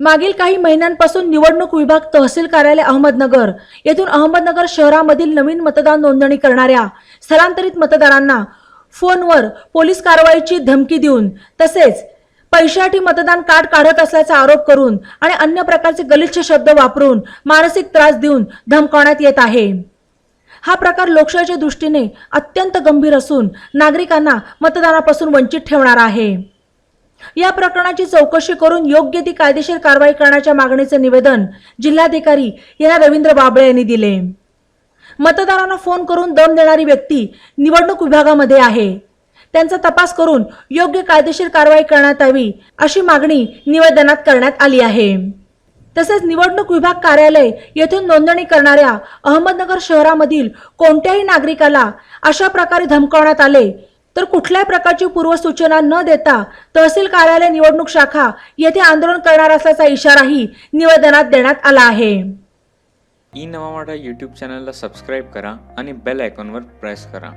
मागील काही महिन्यांपासून निवडणूक विभाग तहसील कार्यालय अहमदनगर येथून अहमदनगर शहरामधील नवीन मतदान नोंदणी करणाऱ्या स्थलांतरित मतदारांना फोनवर पोलीस कारवाईची धमकी देऊन तसेच पैशासाठी मतदान कार्ड काढत असल्याचा आरोप करून आणि अन्य प्रकारचे गलिच्छ शब्द वापरून मानसिक त्रास देऊन धमकावण्यात येत आहे. हा प्रकार लोकशाहीच्या दृष्टीने अत्यंत गंभीर असून नागरिकांना मतदानापासून वंचित ठेवणार आहे. या प्रकरणाची चौकशी करून योग्य ती कायदेशीर कारवाई करण्याच्या मागणीचे निवेदन जिल्हाधिकारी यांना रवींद्र बाबळे यांनी दिले. मतदारांना फोन करून दम देणारी व्यक्ती निवडणूक विभागामध्ये आहे. त्यांचा तपास करून योग्य कायदेशीर कारवाई करण्यात यावी अशी मागणी निवेदनात करण्यात आली आहे. तसेच निवडणूक विभाग कार्यालय येथून नोंदणी करणाऱ्या अहमदनगर शहरामधील कोणत्याही नागरिकाला अशा प्रकारे धमकावण्यात आले तर कुठल्याही प्रकारची पूर्वसूचना न देता तहसील कार्यालय निवडणूक शाखा येथे आंदोलन करणार असल्याचा इशाराही निवेदनात देण्यात आला आहे. ई नवा मराठा यूट्यूब चॅनलला सबस्क्राईब करा आणि बेल आयकॉनवर प्रेस करा.